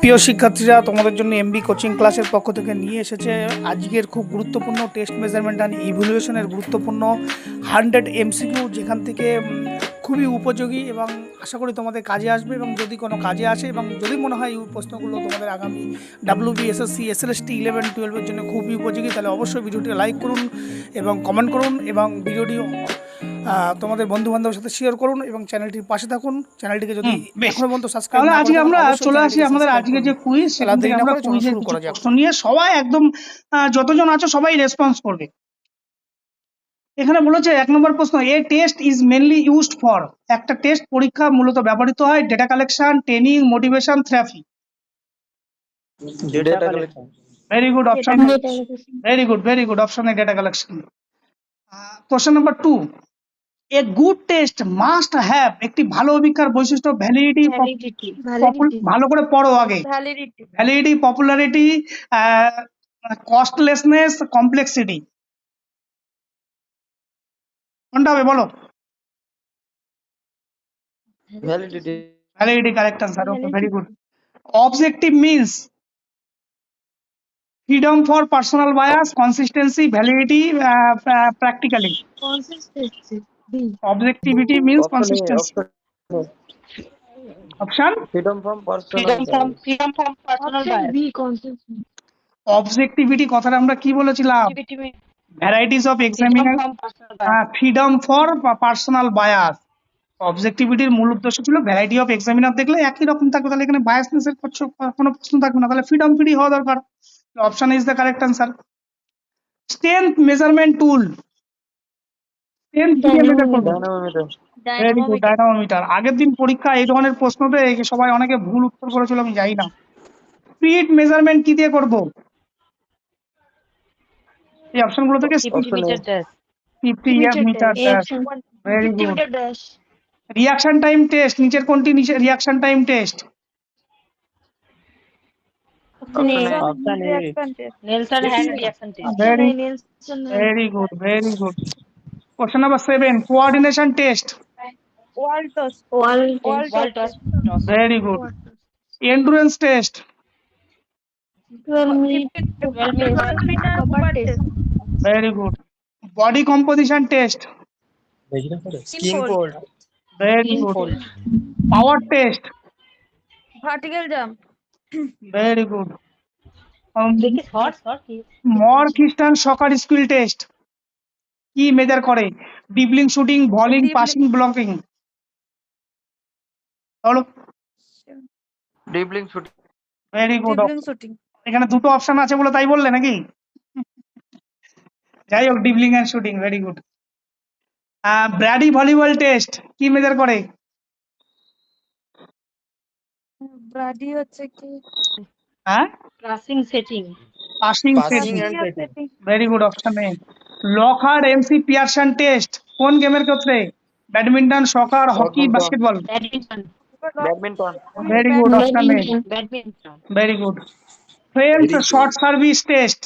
প্রিয় শিক্ষার্থীরা তোমাদের জন্য এমবি কোচিং ক্লাসের পক্ষ থেকে নিয়ে এসেছে আজকের খুব গুরুত্বপূর্ণ টেস্ট মেজারমেন্ট অ্যান্ড ইভলিউশনের গুরুত্বপূর্ণ হান্ড্রেড এমসিকিউ যেখান থেকে খুবই উপযোগী এবং আশা করি তোমাদের কাজে আসবে এবং যদি কোনো কাজে আসে এবং যদি মনে হয় এই প্রশ্নগুলো তোমাদের আগামী ডাব্লিউ এস এসএলএসটি ইলেভেন টুয়েলভের জন্য খুবই উপযোগী তাহলে অবশ্যই ভিডিওটি লাইক করুন এবং কমেন্ট করুন এবং ভিডিওটি তোমাদের বন্ধু বান্ধবের সাথে শেয়ার করুন এবং চ্যানেলটির পাশে থাকুন চ্যানেলটিকে যদি এখনো পর্যন্ত সাবস্ক্রাইব তাহলে আজকে আমরা চলে আসি আমাদের আজকে যে কুইজ সেটা থেকে আমরা যাক প্রশ্ন নিয়ে সবাই একদম যতজন আছো সবাই রেসপন্স করবে এখানে বলেছে এক নম্বর প্রশ্ন a test is mainly used for একটা টেস্ট পরীক্ষা মূলত ব্যবহৃত হয় data collection training motivation therapy very good option very good very good option data collection question number two a good test must have একটি ভালো অভিজ্ঞতার বৈশিষ্ট্য ভ্যালিডিটি ভালো করে পড়ো আগে ভ্যালিডিটি পপুলারিটি কস্টলেসনেস কমপ্লেক্সিটি কোনটা হবে বলো validity validity correct answer okay very good objective means freedom for personal bias consistency validity practically uh, uh objectivity means consistency option freedom from personal from personal bias objectivity কথাটা আমরা কি বলেছিলাম varieties of examiner freedom for personal bias অবজেক্টিভিটির মূল উদ্দেশ্য ছিল variety of examiner দেখলে একই রকম থাকবে তাহলে এখানে বায়াসনেস এর কোনো প্রশ্ন থাকবে না তাহলে ফ্রিডম ফ্রি হওয়া দরকার option is the correct answer strength measurement tool dynamometer আগের দিন পরীক্ষা এই ধরনের প্রশ্ন পেয়ে সবাই অনেকে ভুল উত্তর করেছিল আমি জানি না স্পিড মেজারমেন্ট কি দিয়ে করব এই অপশন গুলো থেকে রিয়াকশন টাইম টেস্ট নিচের কোনটি reaction time test very good very good question number seven coordination test waltz waltz very good endurance test very good body composition test skin fold very good power test vertical jump very good মর Christian school test কি measure করে dribbling shooting bowling passing blocking বলো dribbling shooting very good এখানে দুটো option আছে বলে তাই বললে নাকি যাই হোক dribbling and shooting very good Brady volleyball test কি মেজার করে ব্র্যাডি হচ্ছে কি হ্যাঁ passing setting passing setting very good option A Lockhart McPherson test কোন গেমের ক্ষেত্রে badminton soccer hockey basketball badminton badminton very good very good French short service test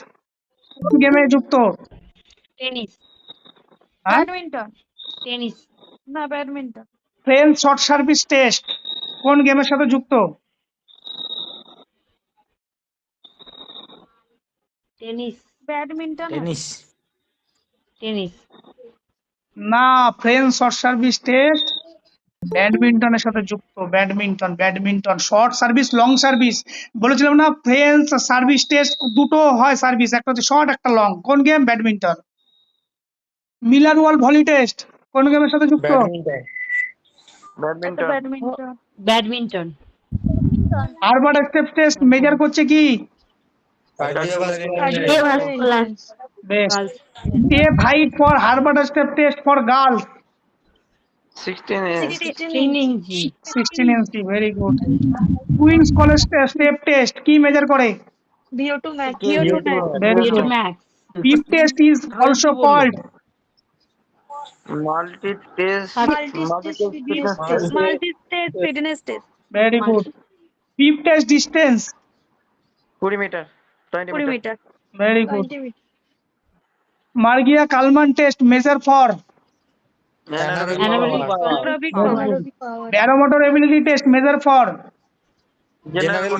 কোন গেমে যুক্ত টেনিস ব্যাডমিন্টন টেনিস না badminton French short service test কোন গেমের সাথে যুক্ত টেনিস ব্যাডমিন্টন টেনিস টেনিস না ফ্রেঞ্চ শর্ট সার্ভিস টেস্ট ব্যাডমিন্টনের সাথে যুক্ত badminton badminton short service long service বলেছিলাম না ফ্রেন্স সার্ভিস টেস্ট দুটো হয় সার্ভিস একটা হচ্ছে শর্ট একটা লং কোন game badminton Miller wall volley test কোন গেমের সাথে যুক্ত badminton Harvard step test measure করছে কি Best. Girls. Step height for Harvard step test for girls. 16 inch. 16 inch. 16 inch. Very good. Queen's College step test. Key measure kore? VO2 max. VO2 max. Very good. max. Peep test is also called multi-test. Multi-test. Multi-test fitness test. Very good. Peep test distance. 20 meter. 20 meter. Very good. Margia-Kalman test measure for anaerobic power. Baromotor ability test measure for general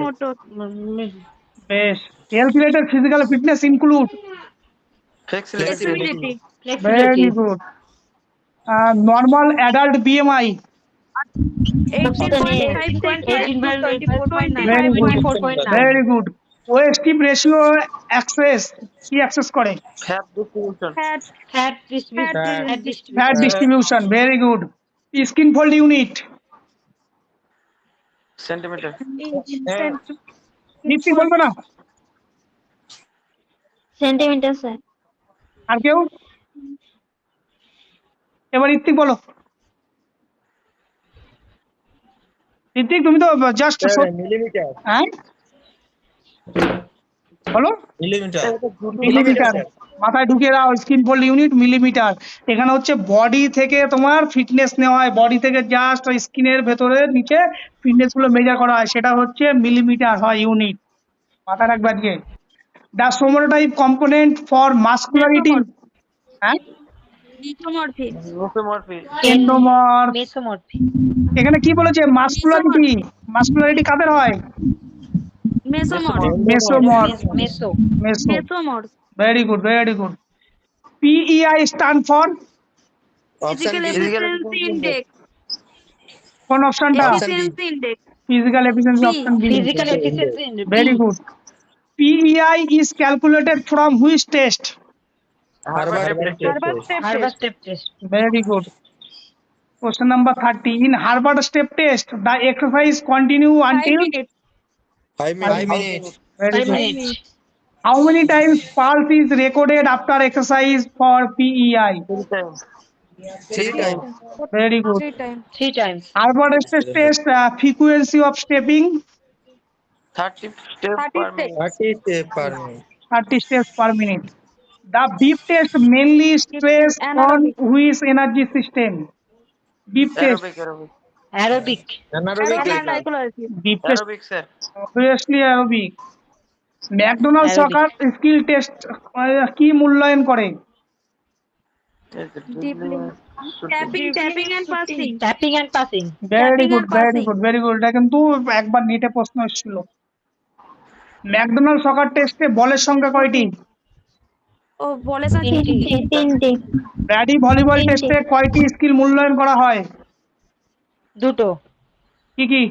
motor. Mm, mm. Best. Calculated physical fitness include flexibility. Uh, Very good. Normal adult BMI 18.5.5 24.9. Very good. Waist hip ratio assess কি assess করে fat distribution very good skinfold unit centimetre নিশ্চিত না centimetre sir আর কেউ এবার ইত্তিক বলো ইত্তিক তুমি তো just millimeter হ্যাঁ, হ্যাঁ বলো মিলিমিটার মিলিমিটার মাথায় ঢুকিয়ে দাও স্কিন ফোল্ড ইউনিট মিলিমিটার এখানে হচ্ছে বডি থেকে তোমার ফিটনেস নেওয়া হয় বডি থেকে জাস্ট স্কিনের ভেতরে নিচে ফিটনেস গুলো মেজার করা হয় সেটা হচ্ছে মিলিমিটার হয় ইউনিট মাথায় রাখবা দিয়ে the type component for muscularity হ্যাঁ এখানে কি বলেছে মাস্কুলারিটি মাস্কুলারিটি কাদের হয় mesomorph very good very good PEI stand for কোন অপশনটা physical efficiency option B physical efficiency question number 30 in Harvard step test the exercise continue until minutes. Five minutes. Five minutes. minutes. How many times pulse is recorded after exercise for PEI? Three times. Three times. Very good. Three times. Three times. the stress test uh, frequency of stepping. Thirty steps per minute. Thirty steps per minute. Thirty steps per minute. The beep test mainly stress on which energy system? Beep test. Aerobic, aerobic. Aerobic aerobic McDonald soccer skill test কি মূল্যায়ন করে কিন্তু একবার নেটে প্রশ্ন এসেছিল McDonald সকার টেস্টে বলের সংখ্যা কয়টি ব্যাডি ভলিবল টেস্টে কয়টি স্কিল মূল্যায়ন করা হয় দুটো কি কি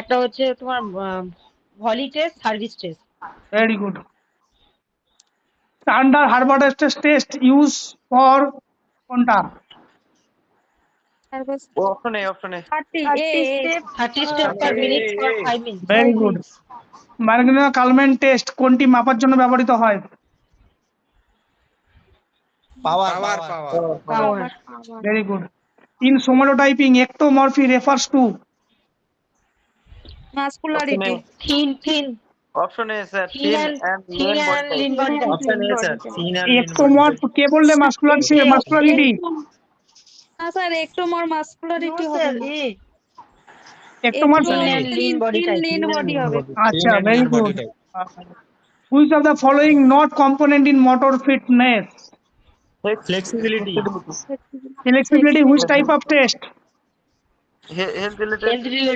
একটা হচ্ছে তোমার volley test service test very good under Herbert test test use for কোনটা টেস্ট কোনটি মাপার জন্য ব্যবহৃত হয় power power very good In somatotyping, ectomorphy refers to Masculinity. Thin, thin. Option sir. Thin, and আচ্ছা, Which of the following not component in motor fitness? Flexibility. Flexibility, which type of test? Very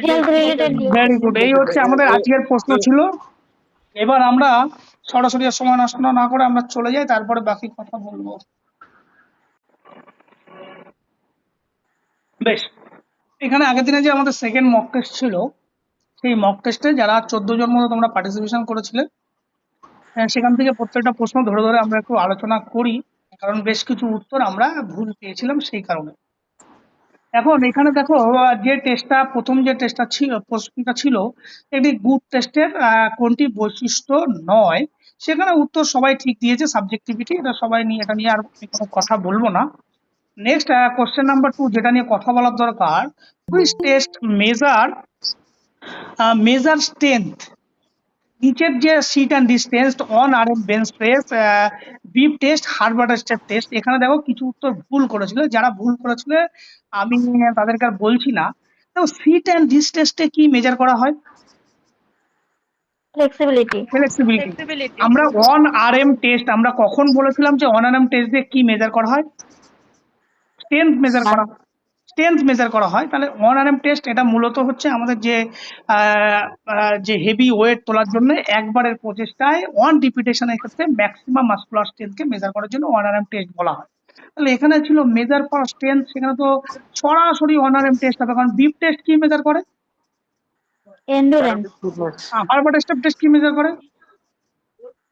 good. এই হচ্ছে আমাদের আজকের প্রশ্ন ছিল এবার আমরা সরাসরি সময় নষ্ট না করে আমরা চলে যাই তারপরে বাকি কথা বলবো বেশ এখানে আগের দিনে যে আমাদের সেকেন্ড মক টেস্ট ছিল সেই মক টেস্টে যারা চোদ্দ জন মতো তোমরা পার্টিসিপেশন করেছিলে সেখান থেকে প্রত্যেকটা প্রশ্ন ধরে ধরে আমরা একটু আলোচনা করি কারণ বেশ কিছু উত্তর আমরা ভুল পেয়েছিলাম সেই কারণে এখন এখানে দেখো যে টেস্টটা প্রথম যে টেস্টটা ছিল প্রশ্নটা ছিল একটি গুড টেস্টের কোনটি বৈশিষ্ট্য নয় সেখানে উত্তর সবাই ঠিক দিয়েছে সাবজেক্টিভিটি এটা সবাই নিয়ে এটা নিয়ে আর কোনো কথা বলবো না নেক্সট কোশ্চেন নাম্বার টু যেটা নিয়ে কথা বলার দরকার which test measure measure strength Egypt যে sit and this test on RM bench press uh, beep test Harvard step এখানে দেখো কিছু উত্তর ভুল করেছিল যারা ভুল করেছিল আমি তাদেরকে আর বলছি না তো সিট অ্যান্ড this টেস্টে কি মেজার করা হয় ফ্লেক্সিবিলিটি ফ্লেক্সিবিলিটি আমরা অন এম টেস্ট আমরা কখন বলেছিলাম যে অন এম টেস্ট দিয়ে কি মেজার করা হয় স্ট্রেংথ মেজার করা হয় স্ট্রেংথ মেজার করা হয় তাহলে ওয়ান এম টেস্ট এটা মূলত হচ্ছে আমাদের যে যে হেভি ওয়েট তোলার জন্য একবারের প্রচেষ্টায় ওয়ান ডিপিটেশনের ক্ষেত্রে ম্যাক্সিমাম মাসকুলার স্ট্রেংথকে মেজার করার জন্য ওয়ান এম টেস্ট বলা হয় তাহলে এখানে ছিল মেজার ফর স্ট্রেংথ সেখানে তো সরাসরি ওয়ান এম টেস্ট হবে কারণ বিপ টেস্ট কি মেজার করে এন্ডুরেন্স হার্ভার্ড টেস্ট কি মেজার করে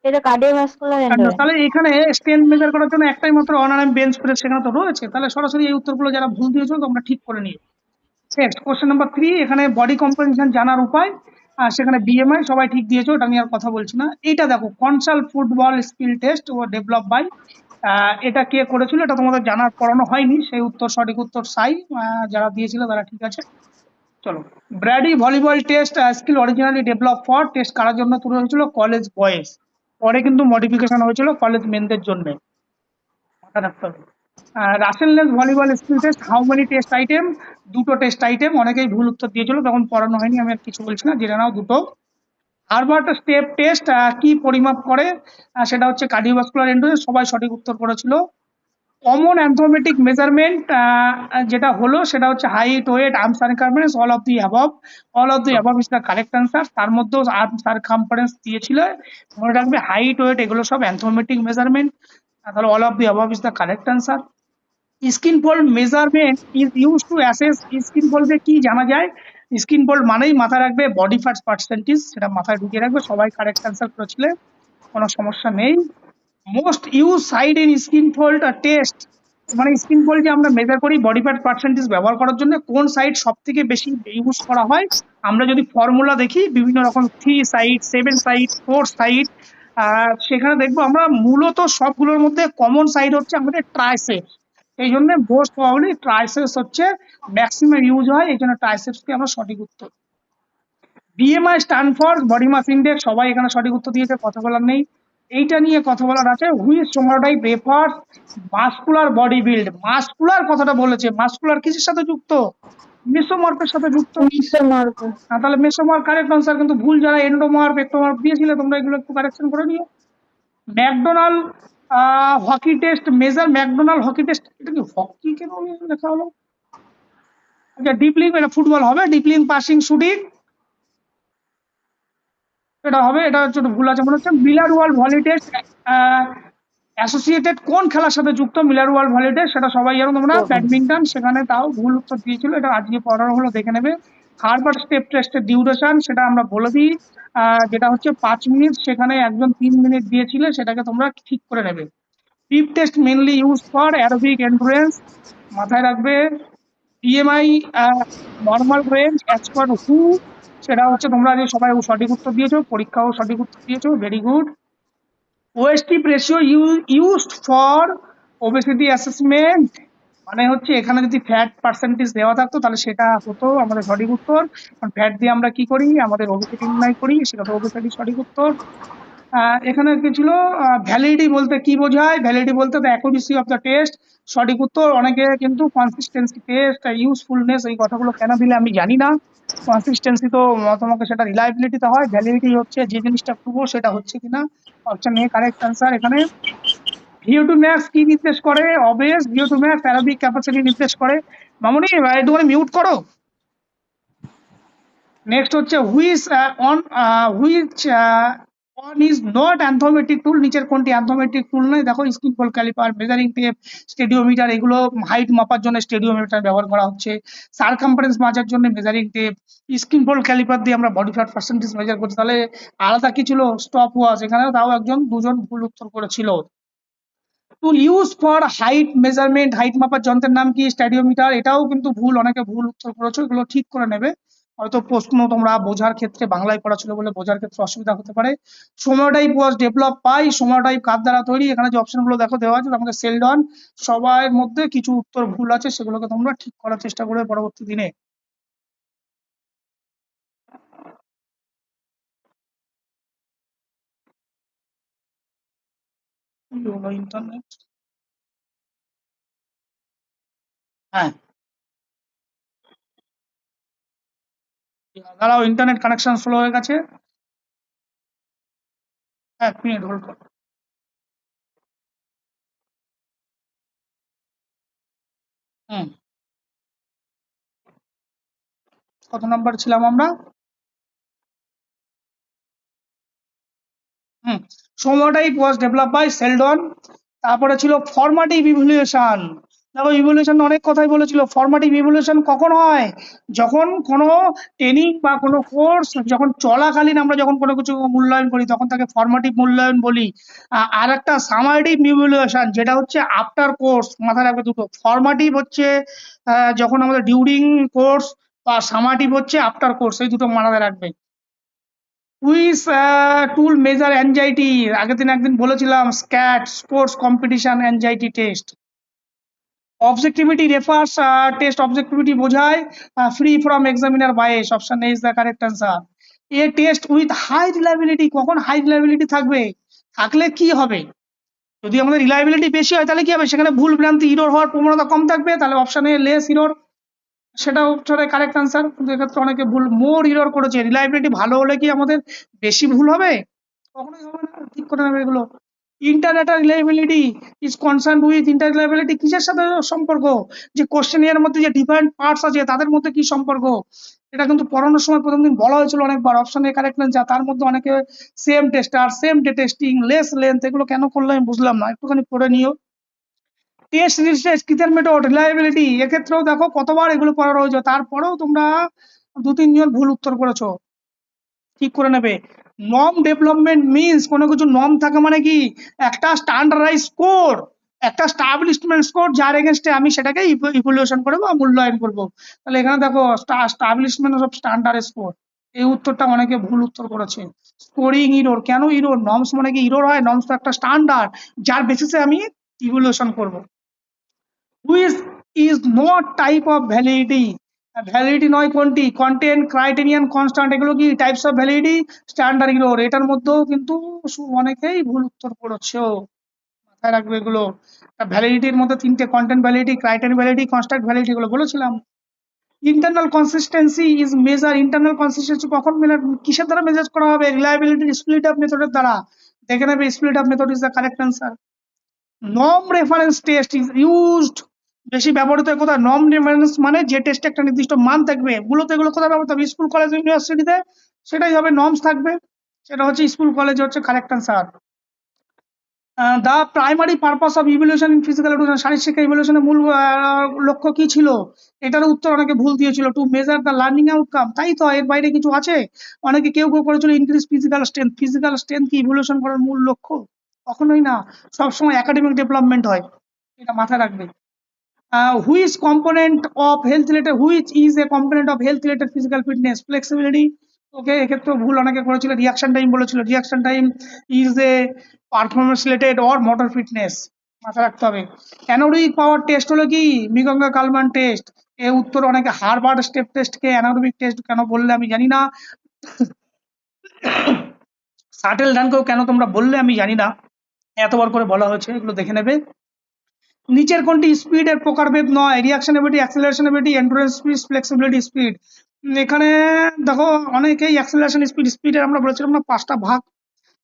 এটা কার্ডিওভাস্কুলার আচ্ছা, এন্ডোরাল তাহলে এখানে স্ট্রেন্থ মেজার করার জন্য একটাই মাত্র অনারাম বেঞ্চ প্রেস সেখানে তো রয়েছে তাহলে সরাসরি এই উত্তরগুলো যারা ভুল দিয়েছো তোমরা ঠিক করে নিও নেক্সট কোশ্চেন নাম্বার থ্রি এখানে বডি কম্পোজিশন জানার উপায় আর সেখানে বিএমআই সবাই ঠিক দিয়েছো এটা আমি আর কথা বলছি না এইটা দেখো কনসাল ফুটবল স্কিল টেস্ট ও ডেভেলপ বাই এটা কে করেছিল এটা তোমাদের জানার পড়ানো হয়নি সেই উত্তর সঠিক উত্তর সাই যারা দিয়েছিল তারা ঠিক আছে চলো Brady volleyball test skill originally develop for test কারার জন্য তুলে হয়েছিল কলেজ বয়েজ পরে কিন্তু মডিফিকেশন হয়েছিল কলেজ মেনদের জন্য মাথায় রাখতে হবে Russell Lange volleyball skill test how many test item দুটো টেস্ট আইটেম অনেকেই ভুল উত্তর দিয়েছিল তখন পড়ানো হয়নি আমি আর কিছু বলছি না জেনে নাও দুটো হার্বার্ট স্টেপ টেস্ট কি পরিমাপ করে সেটা হচ্ছে কার্ডিওভাস্কুলার এন্ড্রোজ সবাই সঠিক উত্তর করেছিল কমন অ্যান্থোমেটিক মেজারমেন্ট যেটা হলো সেটা হচ্ছে height weight arm circumference all of the above all of the above is the correct answer তার মধ্যেও আর্ম সার্কামফারেন্স দিয়েছিল মনে রাখবে হাইট ওয়েট এগুলো সব অ্যান্থোমেটিক মেজারমেন্ট তাহলে all of the above is the correct answer skinfold measurement is use to assess skin ফোল্ডে কি জানা যায় স্কিন ফোল্ড মানেই মাথায় রাখবে বডি ফ্যাটস পার্সেন্টেজ সেটা মাথায় ঢুকিয়ে রাখবে সবাই কারেক্ট অ্যান্সার করেছিলে কোনো সমস্যা নেই most use site in skinfold R test মানে স্কিন ফোল্ড যে আমরা মেজার করি বডি ফ্যাট পার্সেন্টেজ ব্যবহার করার জন্য কোন সাইড সব থেকে বেশি ইউজ করা হয় আমরা যদি ফর্মুলা দেখি বিভিন্ন রকম three site seven side four side সেখানে দেখবো আমরা মূলত সবগুলোর মধ্যে কমন সাইড হচ্ছে আমাদের ট্রাইসেপস এই জন্য মোস্ট প্রবলি ট্রাইসেপস হচ্ছে ম্যাক্সিমাম ইউজ হয় এই জন্য ট্রাইসেপসকে আমরা সঠিক উত্তর BMI stand for body mass index সবাই এখানে সঠিক উত্তর দিয়েছে কথা বলার নেই এইটা নিয়ে কথা বলার আছে which somatotype refers muscular body build muscular কথাটা বলেছে মাস্কুলার কিসের সাথে যুক্ত মেসোমর্ফের সাথে যুক্ত মেসোমর্ফ না তাহলে মেসোমর্ফ কারেক্ট আনসার কিন্তু ভুল যারা এন্ডোমর্ফ একটোমর্ফ দিয়েছিলে তোমরা এগুলো একটু কারেকশন করে নিও McDonald hockey test measure McDonald hockey test এটা কি হকি কেন লেখা হলো আচ্ছা ডিপ এটা ফুটবল হবে ডিপলিং পাসিং শুটিং এটা হবে এটা হচ্ছে ভুল আছে মনে হচ্ছে মিলার ওয়ার্ল্ড ভলিডেস অ্যাসোসিয়েটেড কোন খেলার সাথে যুক্ত মিলার ওয়ার্ল্ড ভলিডেস সেটা সবাই জানো তোমরা ব্যাডমিন্টন সেখানে তাও ভুল উত্তর দিয়েছিল এটা আজকে পড়ার হলো দেখে নেবে হার্বার স্টেপ টেস্টের ডিউরেশন সেটা আমরা বলে দিই যেটা হচ্ছে পাঁচ মিনিট সেখানে একজন তিন মিনিট দিয়েছিলে সেটাকে তোমরা ঠিক করে নেবে beep test mainly use for aerobic endurance মাথায় রাখবে BMI normal range as per হু সেটা হচ্ছে তোমরা যে সবাই সঠিক উত্তর দিয়েছো পরীক্ষাও সঠিক উত্তর দিয়েছো very good waist hip ratio used for obesity assessment মানে হচ্ছে এখানে যদি ফ্যাট পার্সেন্টেজ দেওয়া থাকতো তাহলে সেটা হতো আমাদের সঠিক উত্তর কারণ ফ্যাট দিয়ে আমরা কি করি আমাদের ওবেসিটি নির্ণয় করি সেটা তো ওবেসিটি সঠিক উত্তর এখানে কি ছিল ভ্যালিডিটি বলতে কি বোঝায় ভ্যালিডিটি বলতে the accuracy of the test সঠিক উত্তর অনেকে কিন্তু কনসিস্টেন্সি টেস্ট ইউজফুলনেস এই কথাগুলো কেন দিলে আমি জানি না কনসিস্টেন্সি তো তোমাকে সেটা রিলায়েবিলিটিতে হয় ভ্যালিডিটি হচ্ছে যে জিনিসটা প্রুভ সেটা হচ্ছে কিনা অপশন এ কারেক্ট অ্যান্সার এখানে ভিও টু ম্যাক্স কি নির্দেশ করে অবেস VO two max aerobic capacity নির্দেশ করে মামুনি একটুখানি মিউট করো নেক্সট হচ্ছে which on which one is not anthropometric tool নিচের কোনটি অ্যান্থোমেট্রিক টুল নয় দেখো skin pole caliper measuring tape stadiometer এগুলো হাইট মাপার জন্য স্টেডিওমিটার ব্যবহার করা হচ্ছে সারকাম্পারেন্স মাজার জন্য measuring tape screen pole caliper দিয়ে আমরা বডি ফ্যাট পার্সেন্টেজ মেজার করছি তাহলে আলাদা কি ছিল স্টপ ওয়াজ এখানে তাও একজন দুজন ভুল উত্তর করেছিল tool use for height measurement height মাপার যন্ত্রের নাম কি স্ট্যাডিওমিটার এটাও কিন্তু ভুল অনেকে ভুল উত্তর করেছো এগুলো ঠিক করে নেবে হয়তো প্রশ্ন তোমরা বোঝার ক্ষেত্রে বাংলায় পড়া ছিল বলে বোঝার ক্ষেত্রে অসুবিধা হতে পারে সময় টাইপ ওয়াজ ডেভেলপ পাই সময় টাইপ কার দ্বারা তৈরি এখানে যে অপশনগুলো দেখো দেওয়া আছে আমাদের সেলডন সবার মধ্যে কিছু উত্তর ভুল আছে সেগুলোকে তোমরা ঠিক করার চেষ্টা করবে পরবর্তী দিনে ইন্টারনেট হ্যাঁ দাঁড়াও ইন্টারনেট কানেকশন স্লো হয়ে গেছে এক মিনিট হোল্ড করো কত নাম্বার ছিলাম আমরা হম সময় ওয়াজ ডেভেলপ বাই সেলডন তারপরে ছিল ফর্মাটিভ ইভলিউশন দেখো ইভলিউশন অনেক কথাই বলেছিল ফর্মাটিভ ইভলিউশন কখন হয় যখন কোনো ট্রেনিং বা কোনো কোর্স যখন চলাকালীন আমরা যখন কোনো কিছু মূল্যায়ন করি তখন তাকে ফর্মাটিভ মূল্যায়ন বলি আর একটা সামারিটিভ ইভলিউশন যেটা হচ্ছে আফটার কোর্স মাথায় রাখবে দুটো ফর্মাটিভ হচ্ছে যখন আমাদের ডিউরিং কোর্স বা সামাটিভ হচ্ছে আফটার কোর্স এই দুটো মাথায় রাখবে উইস টুল মেজার অ্যাংজাইটি আগের দিন একদিন বলেছিলাম SCAT sports competition anxiety test objectivity refers test objectivity বোঝায় free from examiner examiner bias option a is the correct answer a test with high কখন হাই reliability থাকবে থাকলে কি হবে যদি আমাদের রিলায়েবিলিটি বেশি হয় তাহলে কি হবে সেখানে ভুল ভ্রান্তি ইরোর হওয়ার প্রবণতা কম থাকবে তাহলে অপশন এ লেস ইরোর সেটা হচ্ছে কারেক্ট অ্যান্সার কিন্তু এক্ষেত্রে অনেকে ভুল মোর ইরোর করেছে রিলায়েবিলিটি ভালো হলে কি আমাদের বেশি ভুল হবে কখনোই হবে না ঠিক করে নেবে এগুলো interrater reliability is concern with inter reliability কিসের সাথে সম্পর্ক যে কোশ্চেন এর মধ্যে যে ডিফারেন্ট পার্টস আছে তাদের মধ্যে কি সম্পর্ক এটা কিন্তু পড়ানোর সময় প্রথম দিন বলা হয়েছিল অনেকবার অপশনে কারেক্ট না যা তার মধ্যে অনেকে same tester same day testing less length এগুলো কেন করলো আমি বুঝলাম না একটুখানি পড়ে নিও test recess kitchen method reliability এক্ষেত্রেও দেখো কতবার এগুলো পড়া রয়েছে তারপরেও তোমরা দু তিনজন ভুল উত্তর করেছো ঠিক করে নেবে নম ডেভেলপমেন্ট মিনস কোনো কিছু নম থাকা মানে কি একটা স্ট্যান্ডার্ডাইজ স্কোর একটা স্টাবলিশমেন্ট স্কোর যার এগেনস্টে আমি সেটাকে ইভলিউশন করে বা মূল্যায়ন করবো তাহলে এখানে দেখো স্টাবলিশমেন্ট অফ স্ট্যান্ডার্ড স্কোর এই উত্তরটা অনেকে ভুল উত্তর করেছে স্কোরিং ইরোর কেন ইরোর নমস মানে কি ইরোর হয় নমস তো একটা স্ট্যান্ডার্ড যার বেসিসে আমি ইভলিউশন করব which is no type of validity validity নয় কোনটি কন্টেন্ট ক্রাইটেরিয়ান কনস্ট্যান্ট এগুলো কি types of validity standard ignore এটার মধ্যেও কিন্তু অনেকেই ভুল উত্তর করেছে মাথায় রাখবে এগুলো ভ্যালিডিটির মধ্যে তিনটে content validity criterion validity constant validity এগুলো বলেছিলাম internal consistency is measure internal consistency কখন মেজার কিসের দ্বারা মেজার করা হবে রিলায়েবিলিটি স্প্লিট আপ মেথডের দ্বারা দেখে নেবে split up method is the correct answer নম রেফারেন্স টেস্ট ইজ ইউজড বেশি ব্যবহৃত কোথায় নম ডিমান্ডস মানে যে টেস্টে একটা নির্দিষ্ট মান থাকবে মূলত এগুলো কোথায় ব্যবহৃত হবে স্কুল কলেজ ইউনিভার্সিটিতে সেটাই হবে নমস থাকবে সেটা হচ্ছে স্কুল কলেজ হচ্ছে correct answer the primary purpose of evaluation in physical education শারীরিক শিক্ষা ইভলিউশনের মূল লক্ষ্য কি ছিল এটার উত্তর অনেকে ভুল দিয়েছিল to measure the learning outcome তাই তো এর বাইরে কিছু আছে অনেকে কেউ কেউ করেছিল increase physical strength physical strength কি ইভলিউশন করার মূল লক্ষ্য কখনোই না সবসময় একাডেমিক ডেভেলপমেন্ট হয় এটা মাথায় রাখবে uh, which component of health related which is a component of health related physical fitness flexibility ওকে এক্ষেত্রে ভুল অনেকে করেছিল রিয়াকশন টাইম বলেছিল reaction time is a performance related or motor fitness মাথায় রাখতে হবে অ্যানোরোবিক পাওয়ার টেস্ট হলো কি মৃগঙ্গা কালমান টেস্ট এ উত্তর অনেকে হারবার স্টেপ টেস্টকে অ্যানোরোবিক টেস্ট কেন বললে আমি জানি না শাটেল ডানকেও কেন তোমরা বললে আমি জানি না এতবার করে বলা হয়েছে এগুলো দেখে নেবে নিচের কোনটি এর প্রকারভেদ নয় reaction ability acceleration ability endurance speed flexibility speed এখানে দেখো অনেকেই অ্যাক্সেলারেশন স্পিড এর আমরা বলেছিলাম না পাঁচটা ভাগ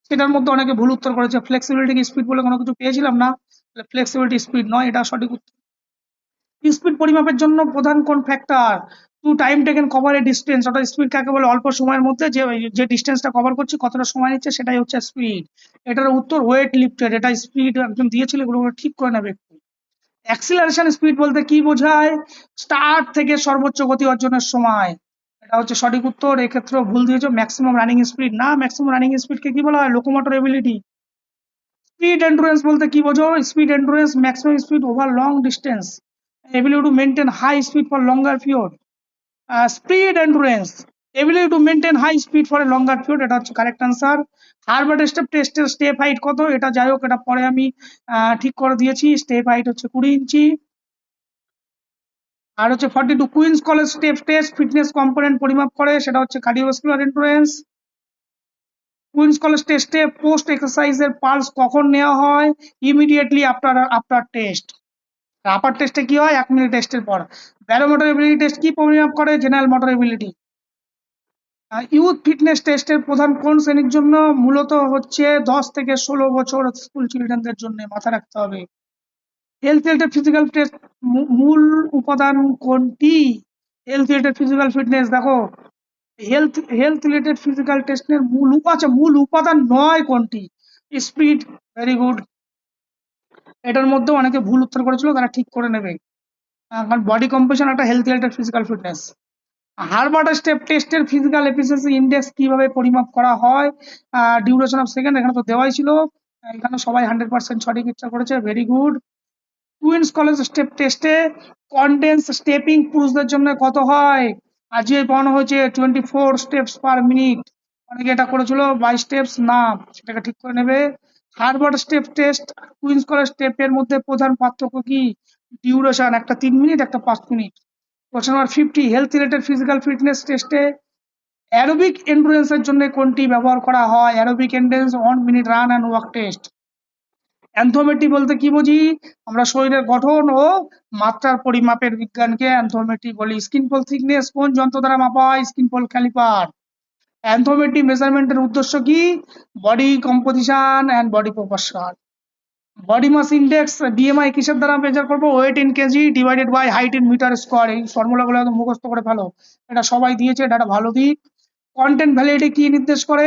সেটার মধ্যে অনেকে ভুল উত্তর করেছে ফ্লেক্সিবিলিটি স্পিড বলে কোনো কিছু পেয়েছিলাম না ফ্লেক্সিবিলিটি স্পিড নয় এটা সঠিক উত্তর স্পিড পরিমাপের জন্য প্রধান কোন factor to time taken cover a distance অর্থাৎ স্পিড কাকে বলে অল্প সময়ের মধ্যে যে যে ডিস্টেন্সটা কভার করছি কতটা সময় নিচ্ছে সেটাই হচ্ছে স্পিড এটার উত্তর ওয়েট লিফটেড এটা স্পিড একজন দিয়েছিল এগুলো ঠিক করে নেবে অ্যাক্সিলারেশন স্পিড বলতে কি বোঝায় স্টার্ট থেকে সর্বোচ্চ গতি অর্জনের সময় এটা হচ্ছে সঠিক উত্তর এক্ষেত্রে ভুল দিয়েছো ম্যাক্সিমাম রানিং স্পিড না ম্যাক্সিমাম রানিং স্পিডকে কি বলা হয় লোকোমোটর এবিলিটি স্পিড এন্ডুরেন্স বলতে কি বোঝো speed endurance maximum speed over long distance ability to maintain high speed for longer period speed endurance ability to maintain high speed for a longer period এটা হচ্ছে correct answer Harvard step টেস্টের step height কত এটা যাই হোক এটা পরে আমি ঠিক করে দিয়েছি স্টেপ হাইট হচ্ছে কুড়ি ইঞ্চি আর হচ্ছে forty two Queens College step test fitness component পরিমাপ করে সেটা হচ্ছে কার্ডিওভাস্কুলার ইন্টুরেন্স কুইন্স কলেজ টেস্টে পোস্ট এক্সারসাইজের পালস কখন নেওয়া হয় ইমিডিয়েটলি আফটার আফটার টেস্ট আপার টেস্টে কি হয় এক মিনিট টেস্টের পর ব্যারোমোটর এবিলিটি টেস্ট কি পরিমাপ করে general motor ability youth fitness টেস্টের প্রধান কোন শ্রেণীর জন্য মূলত হচ্ছে দশ থেকে ষোলো বছর স্কুল চিলড্রেনদের জন্য মাথা রাখতে হবে হেলথ রিলেটেড ফিজিক্যাল টেস্ট মূল উপাদান কোনটি হেলথ রিলেটেড ফিজিক্যাল ফিটনেস দেখো হেলথ হেলথ রিলেটেড ফিজিক্যাল টেস্টের মূল আচ্ছা মূল উপাদান নয় কোনটি স্পিড ভেরি গুড এটার মধ্যে অনেকে ভুল উত্তর করেছিল তারা ঠিক করে নেবে কারণ বডি কম্পোজিশন একটা health related physical fitness Harvard step টেস্টের ফিজিক্যাল এফিসিয়েন্সি ইন্ডেক্স কিভাবে পরিমাপ করা হয় ডিউরেশন অফ সেকেন্ড এখানে তো দেওয়াই ছিল এখানে সবাই হান্ড্রেড পার্সেন্ট সঠিক ইচ্ছা করেছে very good Queen's College step টেস্টে কন্টেন্স স্টেপিং পুরুষদের জন্য কত হয় আজকে বানানো হয়েছে twenty four steps per minute অনেকে এটা করেছিল বাই স্টেপস না সেটাকে ঠিক করে নেবে হারবার স্টেপ টেস্ট কুইন্স কলেজ স্টেপের মধ্যে প্রধান পার্থক্য কি ডিউরেশন একটা তিন মিনিট একটা পাঁচ মিনিট প্রশ্ন নম্বর fifty health related physical fitness টেস্টে অ্যারোবিক এন্ডুরেন্সের জন্য কোনটি ব্যবহার করা হয় aerobic endurance one minute run and walk test anthropometry বলতে কি বুঝি আমরা শরীরের গঠন ও মাত্রার পরিমাপের বিজ্ঞানকে অ্যান্থোমেট্রি বলি স্কিন পোল থিকনেস কোন যন্ত্র দ্বারা মাপা হয় স্কিন পোল ক্যালিপার অ্যান্থোমেট্রি মেজারমেন্টের উদ্দেশ্য কি body composition and body proportion body mass index BMI কিসের দ্বারা মেজার করব weight in KG divided by height in metre square এই ফর্মুলাগুলো একদম মুখস্থ করে ফেলো এটা সবাই দিয়েছে এটা ভালো দিক কন্টেন্ট ভ্যালিডিটি কি নির্দেশ করে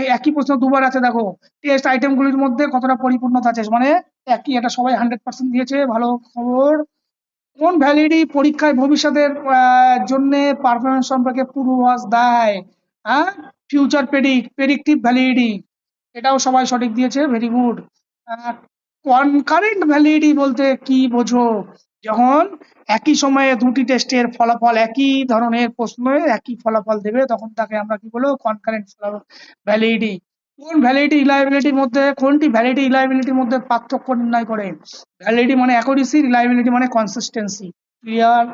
এই একই প্রশ্ন দুবার আছে দেখো টেস্ট আইটেমগুলির মধ্যে কতটা পরিপূর্ণতা আছে মানে একই এটা সবাই হান্ড্রেড পার্সেন্ট দিয়েছে ভালো খবর কোন ভ্যালিডি পরীক্ষায় ভবিষ্যতের জন্য পারফরমেন্স সম্পর্কে পূর্বাভাস দেয় হ্যাঁ ফিউচার প্রেডিক্ট প্রেডিক্টিভ ভ্যালিডিটি এটাও সবাই সঠিক দিয়েছে ভেরি গুড কনকারেন্ট ভ্যালিডিটি বলতে কি বোঝো যখন একই সময়ে দুটি টেস্টের ফলাফল একই ধরনের প্রশ্নে একই ফলাফল দেবে তখন তাকে আমরা কি বলবো কনকারেন্ট ভ্যালিডিটি কোন ভ্যালিডি রিলায়েবিলিটির মধ্যে কোনটি ভ্যালিডিটি রিলায়েবিলিটির মধ্যে পার্থক্য নির্ণয় করে ভ্যালিডি মানে অ্যাকুরেসি রিলায়েবিলিটি মানে কনসিস্টেন্সি ক্লিয়ার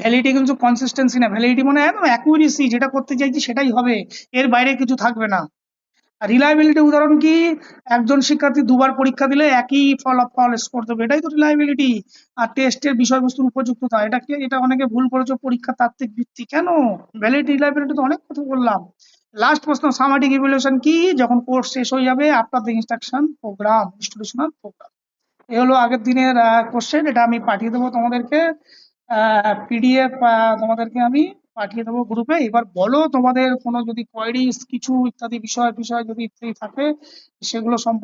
ভ্যালিডি কিন্তু কনসিস্টেন্সি না ভ্যালিডি মানে একদম অ্যাকুরেসি যেটা করতে চাইছি সেটাই হবে এর বাইরে কিছু থাকবে না রিলায়েবিলিটি উদাহরণ কি একজন শিক্ষার্থী দুবার পরীক্ষা দিলে একই ফল ফল স্কোর দেবে এটাই তো রিলায়েবিলিটি আর টেস্টের বিষয়বস্তুর উপযুক্ততা এটাকে এটা অনেকে ভুল করেছে পরীক্ষা তাত্ত্বিক ভিত্তি কেন ভ্যালিড রিলায়েবিলিটি তো অনেক কথা বললাম লাস্ট প্রশ্ন সামাটিক ইভ্যালুয়েশন কি যখন কোর্স শেষ হয়ে যাবে after the instruction program institutional program এ হলো আগের দিনের কোশ্চেন এটা আমি পাঠিয়ে দেবো তোমাদেরকে পিডিএফ তোমাদেরকে আমি পাঠিয়ে দেবো গ্রুপে এবার বলো তোমাদের কোনো যদি কোয়ারিজ কিছু ইত্যাদি বিষয় বিষয় যদি ইত্যাদি থাকে সেগুলো সম্পর্কে